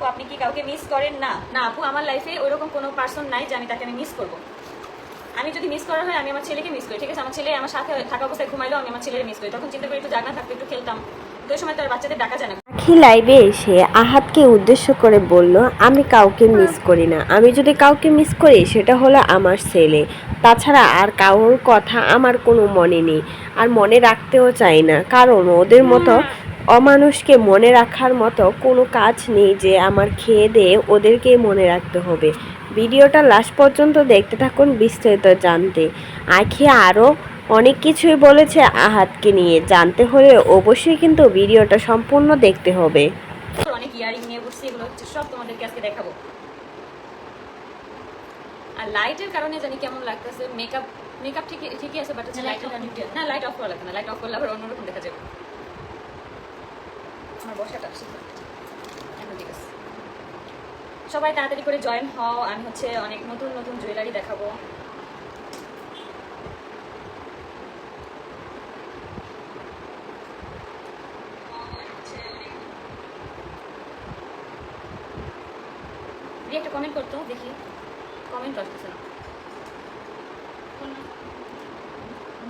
আপু, আপনি কি কাউকে মিস করেন? না। না, আপু, আমার লাইফে ওইরকম কোনো পার্সন নাই যে আমি তাকে আমি মিস করব। আমি যদি মিস করা হয়, আমি আমার ছেলেকে মিস করি, ঠিক আছে? আমার ছেলে আমার সাথে থাকা অবস্থায় ঘুমাইলেও আমি আমার ছেলেকে মিস করি। তখন চিন্তা করি একটু জাগনা থাকতো একটু খেলতাম। তো সময় তার বাচ্চাদের ডাকা যায় না। লাইভে এসে আহাতকে উদ্দেশ্য করে বলল, আমি কাউকে মিস করি না। আমি যদি কাউকে মিস করি, সেটা হলো আমার ছেলে। তাছাড়া আর কারোর কথা আমার কোনো মনে নেই। আর মনে রাখতেও চাই না। কারণ ওদের মতো অমানুষকে মনে রাখার মতো কোনো কাজ নেই যে আমার খেয়ে দিয়ে ওদেরকেই মনে রাখতে হবে। ভিডিওটা লাস্ট পর্যন্ত দেখতে থাকুন বিস্তারিত জানতে। আখি আরও অনেক কিছুই বলেছে আহাতকে নিয়ে। জানতে হলে অবশ্যই কিন্তু ভিডিওটা সম্পূর্ণ দেখতে হবে। অনেক ইয়ারিং নিয়ে বসছি এগুলো হচ্ছে সব তোমাদেরকে আজকে দেখাবো। আর লাইটের কারণে জানি কেমন লাগতেছে। মেকআপ মেকআপ ঠিকই ঠিকই আছে বাট কারণে না লাইট অফ করা লাগবে না লাইট অফ করলে আবার অন্যরকম দেখা যাবে আমার বসাটা এখন ঠিক আছে সবাই তাড়াতাড়ি করে জয়েন হও। আমি হচ্ছে অনেক নতুন নতুন জুয়েলারি দেখাবো। দিয়ে একটা কমেন্ট করতো, দেখি। কমেন্ট আসতেছে না।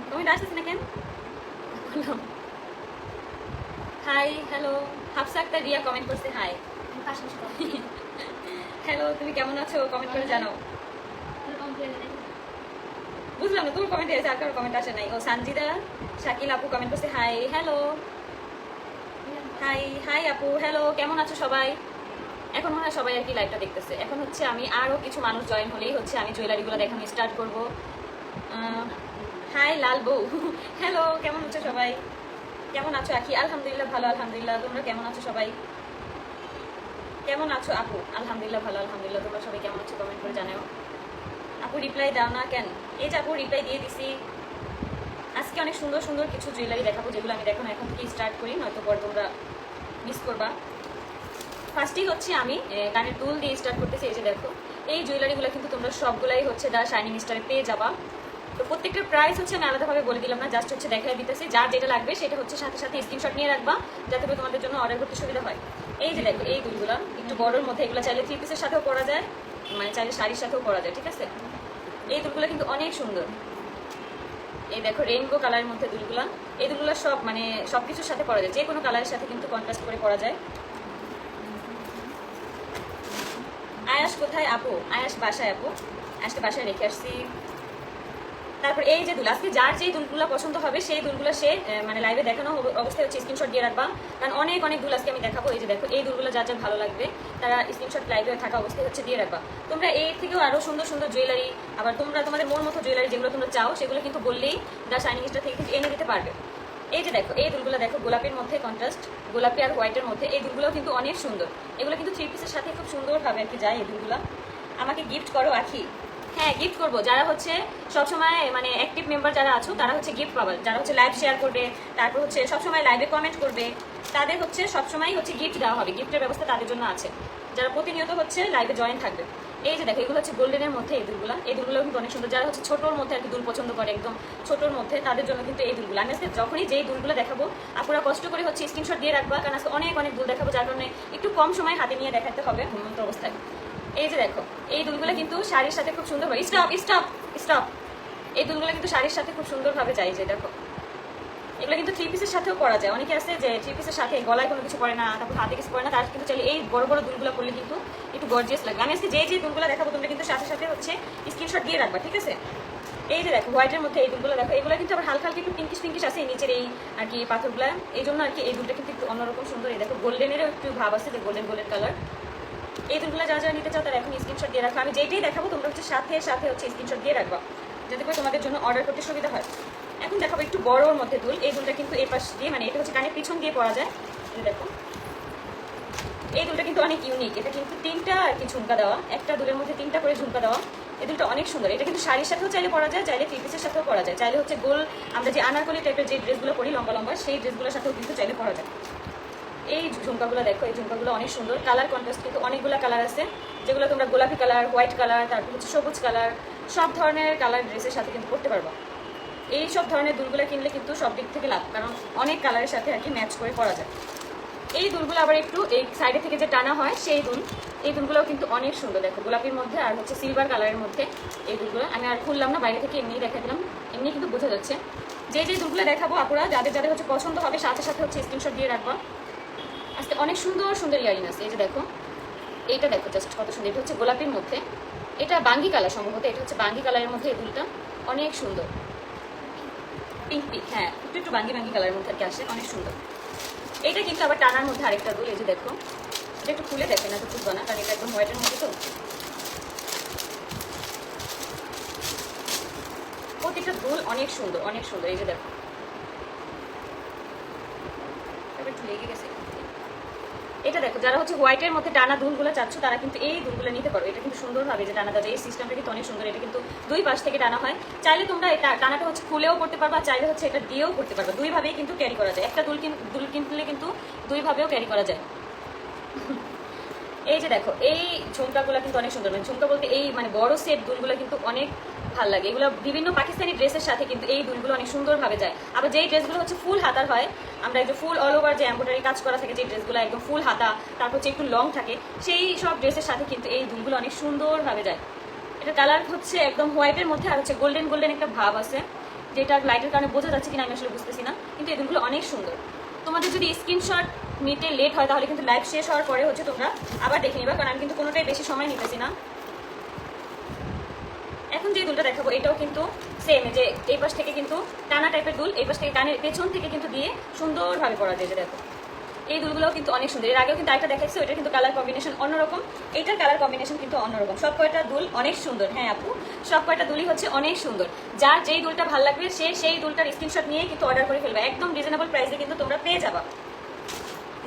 কমেন্ট আসতেছে না কেন? Hi hello Hafsa Akter Riya comment করছে হাই হ্যালো, তুমি কেমন আছো? কমেন্ট করে জানাও। বুঝলাম না তোর কমেন্ট এসে আর কমেন্ট আসে নাই। ও সানজিদা, শাকিল আপু কমেন্ট করছে হাই হ্যালো হাই হাই আপু হ্যালো কেমন আছো সবাই? এখন মনে হয় সবাই আর কি লাইভটা দেখতেছে। এখন হচ্ছে আমি আরও কিছু মানুষ জয়েন হলেই হচ্ছে আমি জুয়েলারিগুলো দেখানো স্টার্ট করব। হাই লাল বউ। হ্যালো কেমন আছো সবাই? কেমন আছো আখি? আলহামদুলিল্লাহ, ভালো, আলহামদুলিল্লাহ। তোমরা কেমন আছো সবাই? কেমন আছো আপু? আলহামদুলিল্লাহ ভালো, আলহামদুলিল্লাহ। তোমরা সবাই কেমন আছো? কমেন্ট করে জানাও। আপু রিপ্লাই দাও না কেন? এই যে আপু রিপ্লাই দিয়ে দিছি। আজকে অনেক সুন্দর সুন্দর কিছু জুয়েলারি দেখাবো, যেগুলো আমি দেখো এখন থেকে স্টার্ট করি, নয়তো পর তোমরা মিস করবা। ফার্স্টেই হচ্ছে আমি কানের দুল দিয়ে স্টার্ট করতেছি, এই যে দেখো। এই জুয়েলারিগুলো কিন্তু তোমরা সবগুলাই হচ্ছে দা শাইনিং স্টারে পেয়ে যাবা। তো প্রত্যেকটা প্রাইস হচ্ছে আমি আলাদাভাবে বলে দিলাম না জাস্ট হচ্ছে দেখাই দিতেছি, যার যেটা লাগবে সেটা হচ্ছে সাথে সাথে স্ক্রিনশট নিয়ে রাখবা, যাতে করে তোমাদের জন্য অর্ডার করতে সুবিধা হয়। এই যে দেখো, এই দুলগুলো একটু বড়োর মধ্যে এগুলো চাইলে থ্রি পিসের সাথেও পরা যায় মানে চাইলে শাড়ির সাথেও পরা যায়, ঠিক আছে? এই দুলগুলো কিন্তু অনেক সুন্দর। এই দেখো রেইনবো কালারের মধ্যে দুলগুলা এই দুলগুলো সব মানে সব কিছুর সাথে পরা যায় যে কোনো কালারের সাথে কিন্তু কন্ট্রাস্ট করে পরা যায়। আয়াস কোথায় আপু? আয়াস বাসায় আপু। আজকে বাসায় রেখে আসছি। তারপর এই যে দুল আজকে যার যেই দুলগুলো পছন্দ হবে, সেই দুলগুলো সে মানে লাইভে দেখানো অবস্থায় হচ্ছে স্ক্রিনশট দিয়ে রাখবা। কারণ অনেক অনেক দুল আজকে আমি দেখাবো। এই যে দেখো, এই দুলগুলো যার যার ভালো লাগবে, তারা স্ক্রিনশট লাইভে থাকা অবস্থায় হচ্ছে দিয়ে রাখবা। তোমরা এর থেকেও আরও সুন্দর সুন্দর জুয়েলারি আবার তোমরা তোমাদের মন মতো জুয়েলারি যেগুলো তোমরা চাও, সেগুলো কিন্তু বললেই দা শাইনিং স্টার থেকে কিন্তু এনে দিতে পারবে। এই যে দেখো, এই দুলগুলো দেখো, গোলাপের মধ্যে কন্ট্রাস্ট গোলাপি আর হোয়াইটের মধ্যে, এই দুলগুলো কিন্তু অনেক সুন্দর। এগুলো কিন্তু থ্রি পিসের সাথে খুব সুন্দরভাবে আর কি যায় এই দুলগুলো। আমাকে গিফট করো, আখি। হ্যাঁ গিফট করব। যারা হচ্ছে সবসময় মানে অ্যাক্টিভ মেম্বার যারা আছো, তারা হচ্ছে গিফট পাবে। যারা হচ্ছে লাইভ শেয়ার করবে, তারপর হচ্ছে সবসময় লাইভে কমেন্ট করবে, তাদের হচ্ছে সবসময় হচ্ছে গিফট দেওয়া হবে। গিফটের ব্যবস্থা তাদের জন্য আছে। যারা প্রতিনিয়ত হচ্ছে লাইভে জয়েন থাকবে। এই যে দেখো, এগুলো হচ্ছে গোল্ডেনের মধ্যে এই দুলগুলো। এই দুলগুলো কিন্তু অনেক সুন্দর। যারা হচ্ছে ছোটোর মধ্যে আর কি দুল পছন্দ করে একদম ছোটোর মধ্যে, তাদের জন্য কিন্তু এই দুলগুলো। আমি আজকে যখনই যেই দুলগুলো দেখাবো আপনারা কষ্ট করে হচ্ছে স্ক্রিনশট দিয়ে রাখবা, কারণ আজকে অনেক অনেক দুল দেখাবো, যার কারণে একটু কম সময় হাতে নিয়ে দেখাতে হবে ঘুমন্ত অবস্থায়। এই যে দেখো, এই দুলগুলো কিন্তু শাড়ির সাথে খুব সুন্দর স্টপ স্টপ স্টপ এই দুলগুলো কিন্তু শাড়ির সাথে খুব সুন্দরভাবে যায় যে দেখো। এগুলো কিন্তু থ্রি পিসের সাথেও পরা যায়। অনেকে আছে যে থ্রি পিসের সাথে গলায় কোনো কিছু পরে না, তারপর হাতে কিছু পরে না, তার কিন্তু চাইলে এই বড় বড় দুলগুলো করলে কিন্তু একটু গর্জিয়াস লাগবে। আমি আজকে যে যে দুলগুলো দেখাবো, তোমরা কিন্তু সাথে সাথে হচ্ছে স্ক্রিনশট দিয়ে রাখবা, ঠিক আছে? এই যে দেখো হোয়াইটের মধ্যে এই দুলগুলো দেখো, এগুলো কিন্তু আবার হালকা হালকা একটু পিঙ্কিশ পিঙ্কিশ আছে নিচের এই আর কি পাথরগুলো। এই জন্য আর কি এই দুলটা কিন্তু একটু অন্যরকম সুন্দর, এই দেখো গোল্ডেনেরও একটু ভাব আছে যে গোল্ডেন গোল্ডেন কালার এই দুলগুলো যা যা নিতে চাও তারা এখন স্ক্রিনশট দিয়ে রাখো। আমি যেইটাই দেখাবো, তোমরা হচ্ছে সাথে সাথে হচ্ছে স্ক্রিনশট দিয়ে রাখবা। যাতে করে তোমাদের জন্য অর্ডার করতে সুবিধা হয়। এখন দেখাবো একটু বড়োর মধ্যে দুল। এই দুলটা কিন্তু এই পাশ দিয়ে মানে এটা হচ্ছে কানের পিছন দিয়ে পরা যায়। দেখো। এই দুলটা কিন্তু অনেক ইউনিক এটা কিন্তু তিনটা আর কি ঝুমকা দেওয়া। একটা দুলের মধ্যে তিনটা করে ঝুমকা দেওয়া। এই দুলটা অনেক সুন্দর। এটা কিন্তু শাড়ির সাথেও চাইলে পরা যায়, চাইলে থ্রি সাথেও পরা যায়। চাইলে হচ্ছে গোল, আমরা যে আনারকলি টাইপের যে ড্রেসগুলো পরি, লম্বা লম্বা, সেই ড্রেসগুলোর সাথেও কিন্তু চাইলে পরা যায়। এই ঝুমকাগুলো দেখো, এই ঝুমকাগুলো অনেক সুন্দর। কালার কন্ট্রাস্ট কিন্তু অনেকগুলো কালার আছে, যেগুলো তোমরা গোলাপি কালার হোয়াইট কালার তারপর হচ্ছে সবুজ কালার সব ধরনের কালার ড্রেসের সাথে কিন্তু পরতে পারবা। এই সব ধরনের দুলগুলো কিনলে কিন্তু সব দিক থেকে লাভ, কারণ অনেক কালারের সাথে আর কি ম্যাচ করে পরা যায়। এই দুলগুলো আবার একটু এই সাইডে থেকে যে টানা হয়, সেই দুল, এই দুলগুলোও কিন্তু অনেক সুন্দর। দেখো, গোলাপির মধ্যে আর হচ্ছে সিলভার কালারের মধ্যে এই দুলগুলো। আমি আর খুললাম না, বাইরে থেকে এমনি দেখা দিলাম এমনি কিন্তু বোঝা যাচ্ছে। যে যে দুলগুলো দেখাবো আপনারা যাদের যাদের হচ্ছে পছন্দ হবে, সাথে সাথে হচ্ছে স্ক্রিনশট দিয়ে রাখবা। অনেক সুন্দর সুন্দর ইয়ারিং আছে এই যে দেখো, এইটা দেখো জাস্ট কত সুন্দর। এটা হচ্ছে গোলাপির মধ্যে। এটা বাঙ্গি কালার সম্ভবত, এটা হচ্ছে বাঙ্গি কালারের মধ্যে এই দুলটা। অনেক সুন্দর। পিঙ্ক পিঙ্ক হ্যাঁ একটু একটু বাঙ্গি বাঙ্গি কালারের মধ্যে আর কি আসে, অনেক সুন্দর। এটা কিন্তু আবার টানার মধ্যে আরেকটা দুল, এই যে দেখো। এটা একটু খুলে দেখে না তো খুলবা না, কারণ এটা একদম হোয়াইটের মধ্যে তো। প্রতিটা দুল অনেক সুন্দর অনেক সুন্দর, এই যে দেখো। একটু লেগে গেছে। এটা দেখো, যারা হচ্ছে হোয়াইটের মধ্যে টানা দুলগুলো চাচ্ছ, তারা কিন্তু এই দুলগুলো নিতে পারো। এটা কিন্তু সুন্দর হবে যে টানা যাবে এই সিস্টেমটা কিন্তু অনেক সুন্দর, এটা কিন্তু দুই পাশ থেকে টানা হয়। চাইলে তোমরা এটা টানাটা হচ্ছে খুলেও করতে পারবা, চাইলে হচ্ছে এটা দিয়েও করতে পারবা। দুইভাবেই কিন্তু ক্যারি করা যায়। একটা দুল দুল কিনলে কিন্তু দুইভাবেও ক্যারি করা যায়। এই যে দেখো, এই ঝুমকাগুলো কিন্তু অনেক সুন্দর। মানে ঝুমকা বলতে এই মানে বড় সেট দুলগুলো কিন্তু অনেক ভালো লাগে। এগুলো বিভিন্ন পাকিস্তানি ড্রেসের সাথে কিন্তু এই দুলগুলো অনেক সুন্দরভাবে যায়। আবার যেই ড্রেসগুলো হচ্ছে ফুল হাতার হয়, আমরা একটু ফুল অল ওভার যে এম্ব্রয়ডারি কাজ করা থাকে যে ড্রেসগুলো একদম ফুল হাতা, তারপর হচ্ছে একটু লং থাকে, সেই সব ড্রেসের সাথে কিন্তু এই দুলগুলো অনেক সুন্দরভাবে যায়। এটা কালার হচ্ছে একদম হোয়াইটের মধ্যে, আর হচ্ছে গোল্ডেন গোল্ডেন একটা ভাব আছে, যেটা লাইটের কারণে বোঝা যাচ্ছে কিনা আমি আসলে বুঝতেছি না, কিন্তু এই দুলগুলো অনেক সুন্দর। তোমাদের যদি স্ক্রিনশট নিতে লেট হয়, তাহলে কিন্তু লাইভ শেষ হওয়ার পরে হচ্ছে তোমরা আবার দেখে নিবা, কারণ আমি কিন্তু কোনোটাই বেশি সময় নিতেছি না। এখন যে দুলটা দেখাবো, এটাও কিন্তু সেম যে এই পাশ থেকে কিন্তু টানা টাইপের দুল, এই পাশ থেকে কানের পেছন থেকে কিন্তু দিয়ে সুন্দরভাবে পরা যায় দেখো। এই দুলগুলোও কিন্তু অনেক সুন্দর। এর আগেও কিন্তু আরেকটা দেখাচ্ছি ওইটা কিন্তু কালার কম্বিনেশন অন্যরকম। এইটার কালার কম্বিনেশন কিন্তু অন্যরকম। সব কয়টা দুল অনেক সুন্দর। হ্যাঁ আপু? সব কয়টা দুলই হচ্ছে অনেক সুন্দর। যার যেই দুলটা ভালো লাগবে, সে সেই দুলটার স্ক্রিনশট নিয়ে কিন্তু অর্ডার করে ফেলবে। একদম রিজনেবল প্রাইসে কিন্তু তোমরা পেয়ে যাবা।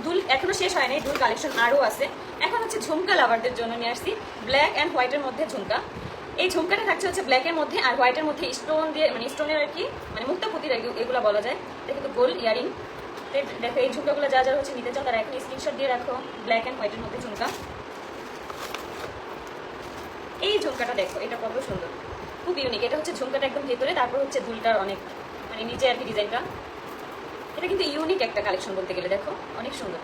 দুল এখনও শেষ হয় নাই দুল কালেকশন আরও আছে। এখন হচ্ছে ঝুমকা লাভারদের জন্য নিয়ে আসছি। ব্ল্যাক অ্যান্ড হোয়াইটের মধ্যে ঝুমকা। এই ঝুমকাটা থাকছে হচ্ছে ব্ল্যাকের মধ্যে আর হোয়াইটের মধ্যে স্টোন দিয়ে মানে স্টোনের আর কি মানে মুক্তা পুঁতির আর কি, এগুলো বলা যায়। এটা কিন্তু গোল্ড ইয়ারিং দেখো, এই ঝুমকাগুলো যা যা হচ্ছে নিতে চাও, তারা এখন স্ক্রিনশট দিয়ে রাখো ব্ল্যাক অ্যান্ড হোয়াইটের মধ্যে ঝুমকা। এই ঝুমকাটা দেখো, এটা কত সুন্দর। খুব ইউনিক এটা হচ্ছে ঝুমকাটা একদম ভেতরে, তারপর হচ্ছে দুলটার অনেক মানে নিচে আর কি ডিজাইনটা এটা কিন্তু ইউনিক একটা কালেকশন বলতে গেলে, দেখো, অনেক সুন্দর।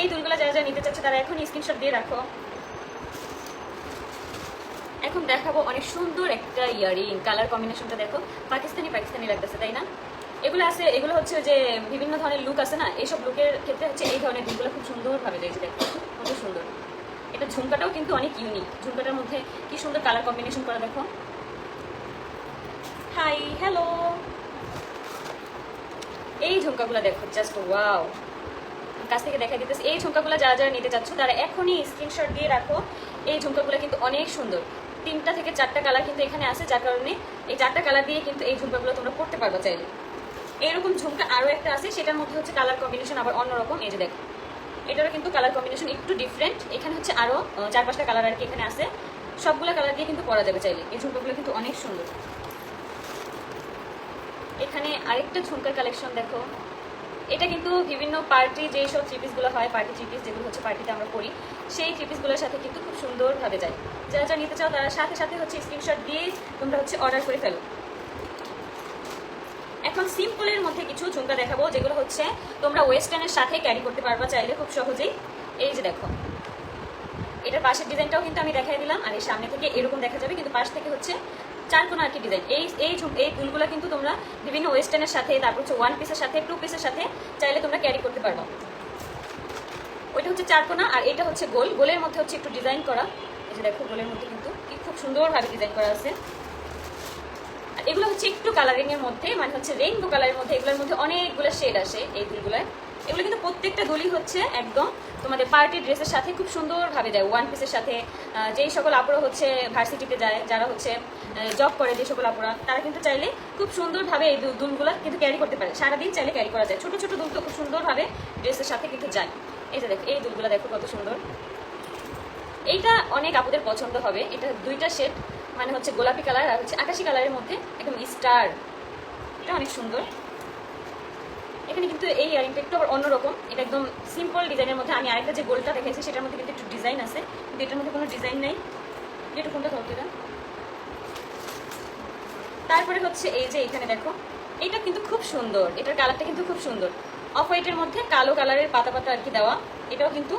এই দুলগুলো যারা যারা নিতে চাচ্ছে, তারা এখন স্ক্রিনশট দিয়ে রাখো। এখন দেখাবো অনেক সুন্দর একটা ইয়ারিং, কালার কম্বিনেশনটা দেখো। পাকিস্তানি পাকিস্তানি লাগতেছে, তাই না? এগুলো আছে, এগুলো হচ্ছে যে বিভিন্ন ধরনের লুক আছে না? এইসব লুকের ক্ষেত্রে হচ্ছে এই ধরনের দুলগুলো খুব সুন্দরভাবে রয়েছে, দেখো। কত সুন্দর। এটা ঝুমকাটাও কিন্তু অনেক ইউনিক ঝুমকাটার মধ্যে কি সুন্দর কালার কম্বিনেশন করা দেখো। হাই হ্যালো এই ঝুমকাগুলো দেখো জাস্ট ওয়াও কাছ থেকে দেখা দিতেছে। এই ঝুমকাগুলো যারা যারা নিতে চাচ্ছ, তারা এখনই স্ক্রিনশট দিয়ে রাখো। এই ঝুমকাগুলো কিন্তু অনেক সুন্দর। তিনটা থেকে চারটা কালার কিন্তু এখানে আছে, যার কারণে এই চারটা কালার দিয়ে কিন্তু এই ঝুমকাগুলো তোমরা পড়তে পারবে চাইলে। এরকম ঝুমকা আরও একটা আছে, সেটার মধ্যে হচ্ছে কালার কম্বিনেশন আবার অন্যরকম। এই যে দেখো, এটারও কিন্তু কালার কম্বিনেশন একটু ডিফারেন্ট এখানে হচ্ছে আরও চার পাঁচটা কালার আর কি এখানে আছে। সবগুলো কালার দিয়ে কিন্তু পরা যাবে চাইলে। এই ঝুমকাগুলো কিন্তু অনেক সুন্দর। এখানে আরেকটা ঝুমকার কালেকশন দেখো। এটা কিন্তু বিভিন্ন পার্টি যে সব থ্রি পিসগুলো হয় পার্টি থ্রি পিস যেগুলো হচ্ছে পার্টিতে আমরা করি সেই থ্রি পিসগুলোর সাথে কিন্তু খুব সুন্দরভাবে যায়। যারা যা নিতে চাও তারা সাথে সাথে হচ্ছে স্ক্রিনশট দিয়ে তোমরা হচ্ছে অর্ডার করে ফেলো। এখন সিম্পলের মধ্যে কিছু ঝুমকা দেখাবো, যেগুলো হচ্ছে তোমরা ওয়েস্টার্নের সাথে ক্যারি করতে পারবা চাইলে খুব সহজেই। এই যে দেখো, এটার পাশের ডিজাইনটাও কিন্তু আমি দেখাই দিলাম, আর এই সামনে থেকে এরকম দেখা যাবে, কিন্তু পাশ থেকে হচ্ছে চার কোনো আর কি ডিজাইন এই এই এই ফুলগুলো কিন্তু তোমরা বিভিন্ন ওয়েস্টার্নের সাথে, তারপর হচ্ছে ওয়ান পিসের সাথে টু পিসের সাথে চাইলে তোমরা ক্যারি করতে পারবা। ওইটা হচ্ছে চারকোনা আর এটা হচ্ছে গোল। গোলের মধ্যে হচ্ছে একটু ডিজাইন করা। এই যে দেখো, গোলের মধ্যে কিন্তু খুব সুন্দরভাবে ডিজাইন করা আছে। আর এগুলো হচ্ছে একটু কালারিংয়ের মধ্যে মানে হচ্ছে রেইনবো কালারের মধ্যে, এগুলোর মধ্যে অনেকগুলো শেড আসে এই দুলগুলোয় এগুলো কিন্তু প্রত্যেকটা দলি হচ্ছে একদম। তোমাদের পার্টি ড্রেসের সাথে খুব সুন্দরভাবে যায় ওয়ান পিসের সাথে। যেই সকল আপুরা হচ্ছে ভার্সিটিতে যায়, যারা হচ্ছে জব করে যে সকল আপুরা, তারা কিন্তু চাইলে খুব সুন্দরভাবে এই দুলগুলো কিন্তু ক্যারি করতে পারে। সারাদিন চাইলে ক্যারি করা যায়। ছোটো ছোটো দুল তো খুব সুন্দরভাবে ড্রেসের সাথে কিন্তু যায়। এই যে দেখো, এই দুলগুলো দেখো কত সুন্দর। এইটা অনেক আপুদের পছন্দ হবে। এটা দুইটা শেড মানে হচ্ছে গোলাপি কালার আর হচ্ছে আকাশি কালারের মধ্যে একদম স্টার এটা অনেক সুন্দর। এখানে কিন্তু এই ইয়ারিংটা একটু আবার অন্যরকম। এটা একদম সিম্পল ডিজাইনের মধ্যে। আমি আরেকটা যে গোলটা দেখেছি, সেটার মধ্যে কিন্তু একটু ডিজাইন আছে। কিন্তু এটার মধ্যে কোনো ডিজাইন নেই। একটু কোনটা ধরতে দেন তারপরে হচ্ছে এই যে এখানে দেখো। এটা কিন্তু খুব সুন্দর। এটার কালারটা কিন্তু খুব সুন্দর। অফ হোয়াইটের মধ্যে কালো কালারের পাতা পাতা আর কি দেওয়া। এটাও কিন্তু